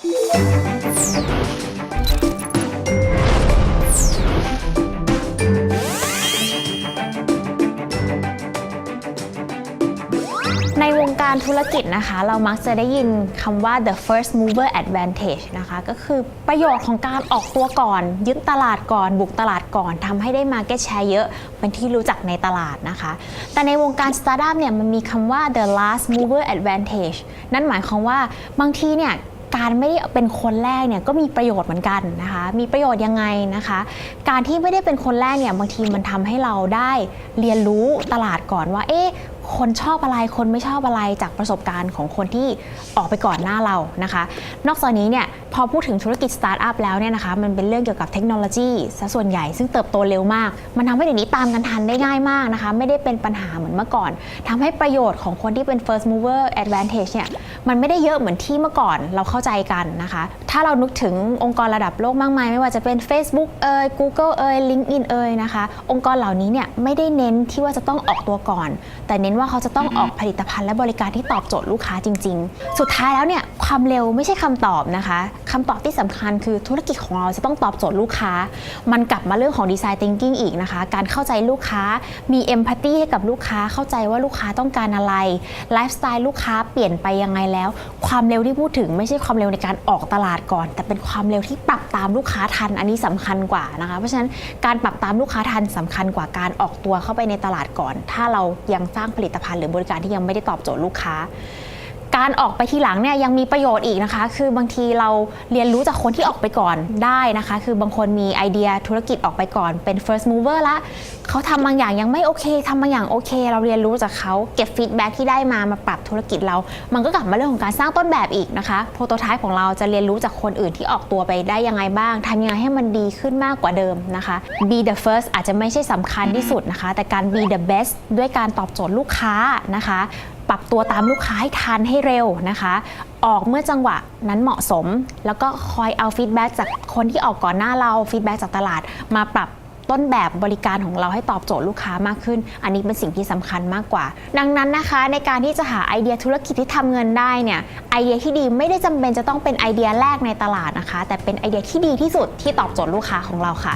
ในวงการธุรกิจนะคะ เรามักจะได้ยินคำว่า the first mover advantage นะคะ ก็คือประโยชน์ของการออกตัวก่อน ยึดตลาดก่อน บุกตลาดก่อนทำให้ได้ market share เยอะ เป็นที่รู้จักในตลาดนะคะ แต่ในวงการสตาร์ทอัพเนี่ยมันมีคำว่า the last mover advantage นั่นหมายความว่าบางทีเนี่ย การไม่ได้เป็นคนแรกเนี่ยก็มีประโยชน์เหมือนกันนะคะ มีประโยชน์ยังไงนะคะ การที่ไม่ได้เป็นคนแรกเนี่ยบางทีมันทำให้เราได้เรียนรู้ตลาดก่อนว่า เอ๊ะ คนชอบอะไรคนไม่ชอบอะไรจากประสบการณ์ของคนที่ออกไปก่อนหน้าเรานะคะ นอกจากนี้เนี่ยพอพูดถึงธุรกิจสตาร์ทอัพแล้วเนี่ยนะคะมันเป็นเรื่องเกี่ยวกับเทคโนโลยีซะส่วนใหญ่ซึ่งเติบโตเร็วมาก มันทำให้เดี๋ยวนี้ตามกันทันได้ง่ายมากนะคะไม่ได้เป็นปัญหาเหมือนเมื่อก่อนทำให้ประโยชน์ของคนที่เป็น first mover advantage เนี่ยมันไม่ได้เยอะเหมือนที่เมื่อก่อนเราเข้าใจกันนะคะ ถ้าเรานึกถึงองค์กรระดับโลกมากมาย ไม่ว่าจะเป็น Facebook เอ่ย Google เอ่ย LinkedIn เอ่ยนะคะ องค์กรเหล่านี้เนี่ยไม่ได้เน้นที่ว่าจะต้องออกตัวก่อน แต่เน้นว่าเขาจะต้องออกผลิตภัณฑ์และบริการที่ตอบโจทย์ลูกค้าจริง ๆ สุดท้ายแล้วเนี่ยความเร็วไม่ใช่คำตอบนะคะคำตอบที่สำคัญคือธุรกิจของเราจะต้องตอบโจทย์ลูกค้า มันกลับมาเรื่องของดีไซน์ thinking อีกนะคะ การเข้าใจลูกค้ามี empathy ให้กับลูกค้าเข้าใจว่าลูกค้าต้องการอะไรไลฟ์สไตล์ลูกค้าเปลี่ยนไปยังไงแล้ว ความเร็วที่พูดถึงไม่ใช่ความเร็วในการออกตลาดก่อน แต่เป็นความเร็วที่ปรับตามลูกค้าทันอันนี้สำคัญกว่านะคะ เพราะฉะนั้นการปรับตามลูกค้าทันสำคัญกว่าการออกตัวเข้าไปในตลาดก่อน ถ้าเรายังสร้างผลิตภัณฑ์หรือบริการที่ยังไม่ได้ตอบโจทย์ลูกค้า การออกไปทีหลังเนี่ยยังมีประโยชน์อีกนะคะ คือบางทีเราเรียนรู้จากคนที่ออกไปก่อนได้นะคะ คือบางคนมีไอเดียธุรกิจออกไปก่อนเป็น first mover ละเขาทำบางอย่างยังไม่โอเคทำบางอย่างโอเค เราเรียนรู้จากเขาเก็บฟีดแบ็ที่ได้มามาปรับธุรกิจเรา มันก็กลับมาเรื่องของการสร้างต้นแบบอีกนะคะโปรโตไทป์ของเราจะเรียนรู้จากคนอื่นที่ออกตัวไปได้ยังไงบ้างทำยังไงให้มันดีขึ้นมากกว่าเดิมนะคะ be the first อาจจะไม่ใช่สำคัญที่สุดนะคะ แต่การ be the best ด้วยการตอบโจทย์ลูกค้านะคะ ปรับตัวตามลูกค้าให้ทันให้เร็วนะคะ ออกเมื่อจังหวะนั้นเหมาะสม แล้วก็คอยเอาฟีดแบ็กจากคนที่ออกก่อนหน้าเราฟีดแบ็กจากตลาด มาปรับต้นแบบบริการของเราให้ตอบโจทย์ลูกค้ามากขึ้น อันนี้เป็นสิ่งที่สำคัญมากกว่า ดังนั้นนะคะ ในการที่จะหาไอเดียธุรกิจที่ทำเงินได้เนี่ยไอเดียที่ดีไม่ได้จำเป็นจะต้องเป็นไอเดียแรกในตลาดนะคะ แต่เป็นไอเดียที่ดีที่สุดที่ตอบโจทย์ลูกค้าของเราค่ะ